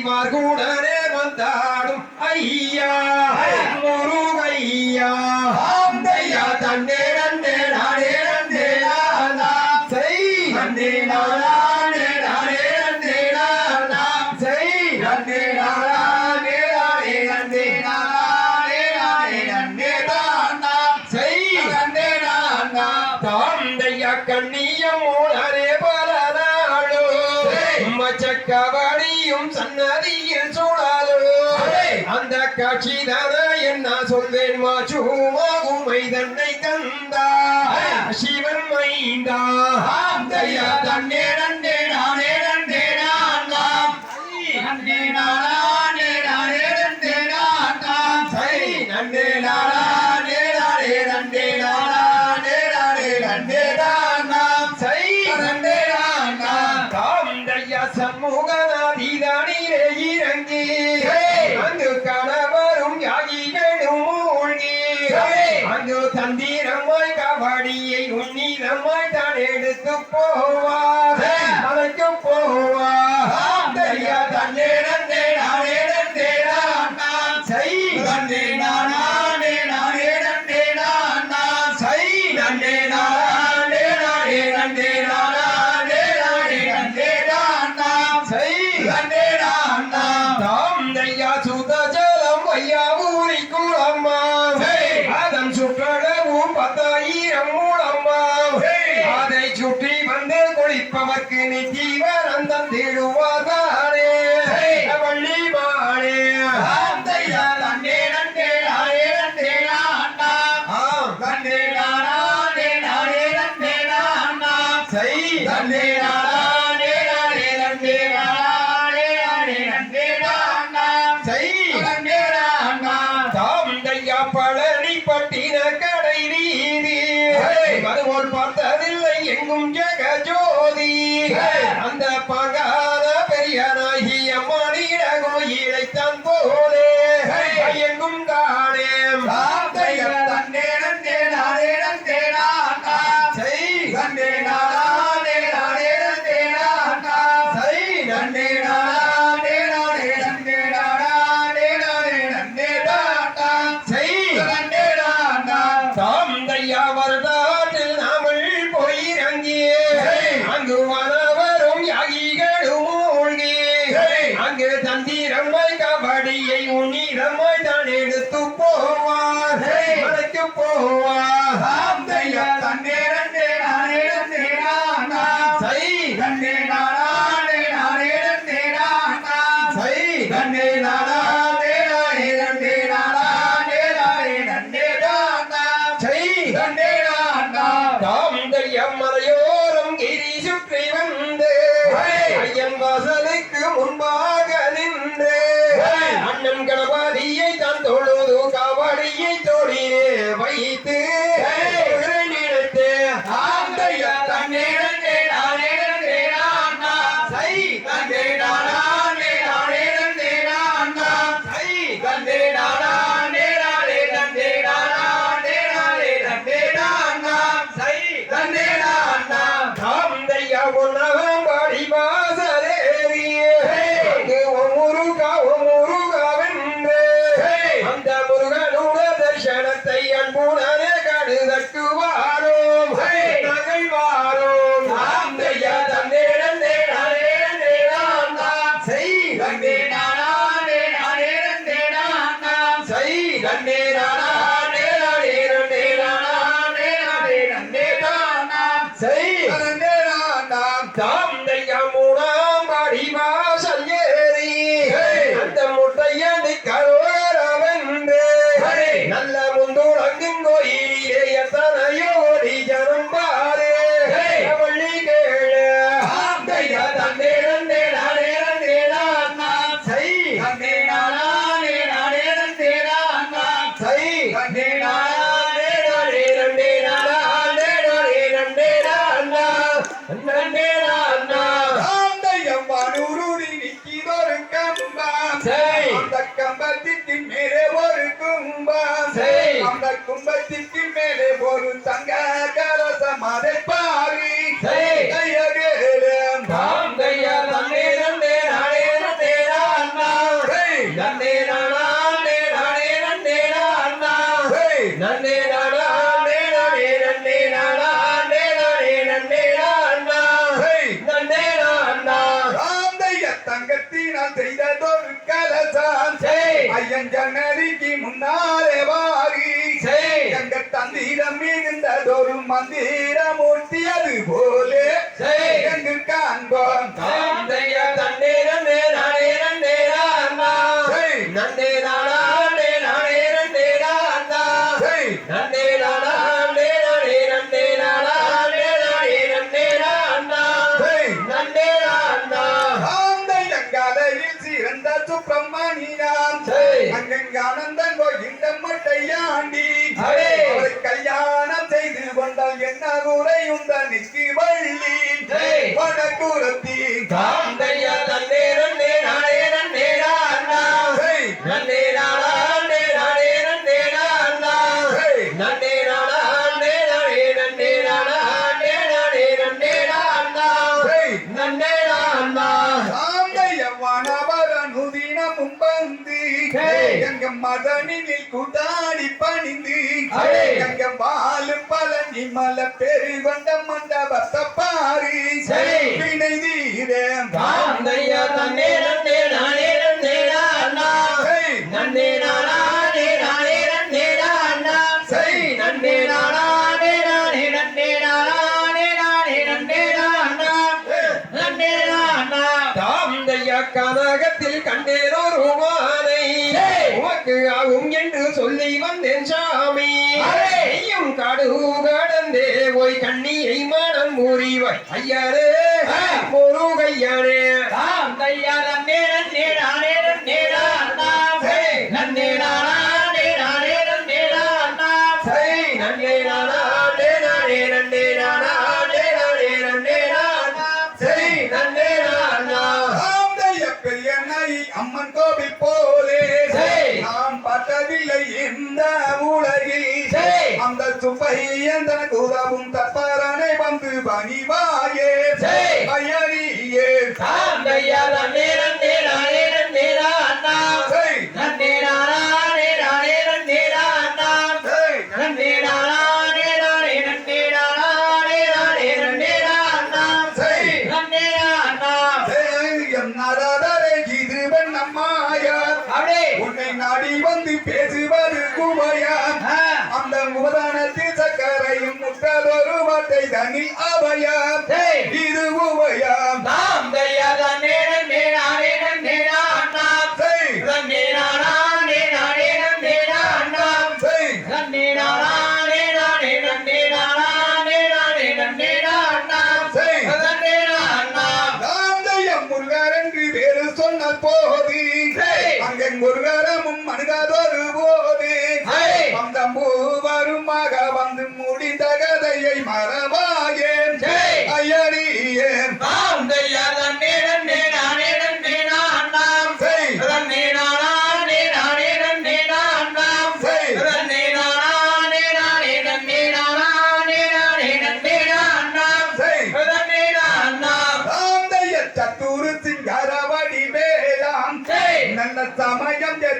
அடிவார் கூடனே வந்தாடும் ஐயா. முருகையா ஐயா. தன்னே நன்னே நானே நன்னே செய். நன்னே நானே கண்ணியம் மூலரே பால மச்சக்கவடியும் சன்னதியில் சூழாதோ அந்த காட்சி தானே என்ன சொல்வேன் மாச்சுமாகும் தன்னை தந்தா. சிவன் மைந்தா. தன்னே மலைக்கும் போவா மலைக்கும் போவா தெரியாதே பழனி பட்டின கடை நீதி மதுவோல் பார்த்ததில்லை எங்கும் ஜெக ஜோதி அந்த பங்காத பெரியனாகிய மணியிட கோயிலை தன் போலே எங்கும் தானே தன்னேடன் தேனாதேடன் தேனாட்டா செய் தன்னேன அங்கு தந்திரமாய் கபடியை உன்னிடமாய் தான் எடுத்து போவார். மலைக்கு போவார். தன்னே நன்னே நானே நன்னே நானா? சை! நன்னே நானே நானே? நன்னே நானா மலையோரம் கிரி சுற்றி வந்து ஐயன் வாசலுக்கு முன்பா stop என் ஜன்னதிக்கு முன்னாலே வாரி. எங்க தந்திரம் இருந்ததொரு மந்திர மூர்த்தி அது போலே எங்கு காண்போம் தந்தைய தண்டேரம் நேரா நேரம் நேரா நந்தே குறையுந்த நித்தி வள்ளி. வடகுரத்தி காந்தையா. கங்கம் மதனில் குடாடி பணிந்து. கங்கம் வாழும் பழனி மல பெரு வந்த மண்டபத்த பாரு வினை தீர தன்னே தன்னே ஐயாரே முருகையானே தாம் தையா நன்னே நன்னே நானே நன்னே நாம் நன்னே நானா அம்மன் கோவில் போலே. நாம் பார்த்ததில்லை இந்த உலகில். அந்த சுப்பையன் தனக்கு உதவும் தப்பா 많이 마예 தனில் அபயம் இது உபயம். நாம் தயாதனே முருகரன் வேறு சொன்ன போதி. அங்கே முருகரமும் மனிததொரு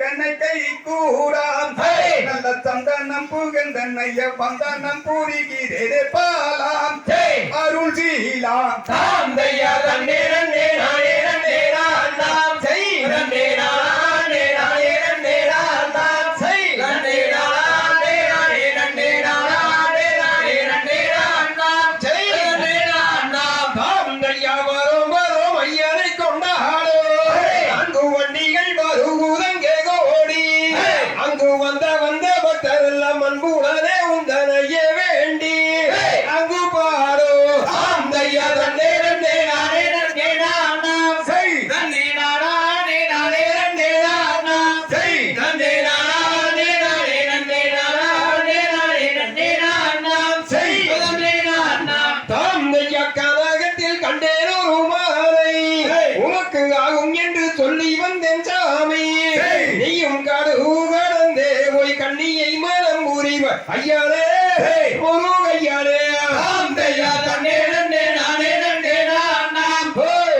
கண்ணை கை கூடாம் நல்ல சந்தனம் புகழ்ந்தன்னைய வந்தனம் வரும் வரும் ஐயரை கொண்டாடோ. அங்கு வண்டிகள் வருகுதல் ಒಂದ ಒಂದ ஐயாலே ஒரு ஐயாலே ஐயா தன்னே நன்னே நானே நன்னே நான்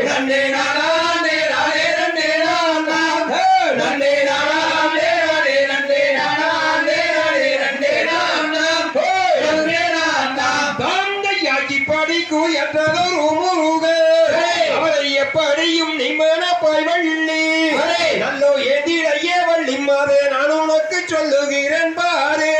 நன்னே நானே நானே நன்னே நான் நன்னே நானே நானே நன்னே நானே நானே நன்னே நான் நன்னே நான் தந்தையாக்கி படிக்கு எற்றதொரு முருகே. அவரை எப்படியும் நிம்மனப்பாய் வள்ளி. நல்லோ எதிரையே வள்ளிம்மாவே நான் உனக்கு சொல்லுகிறேன் பாரு.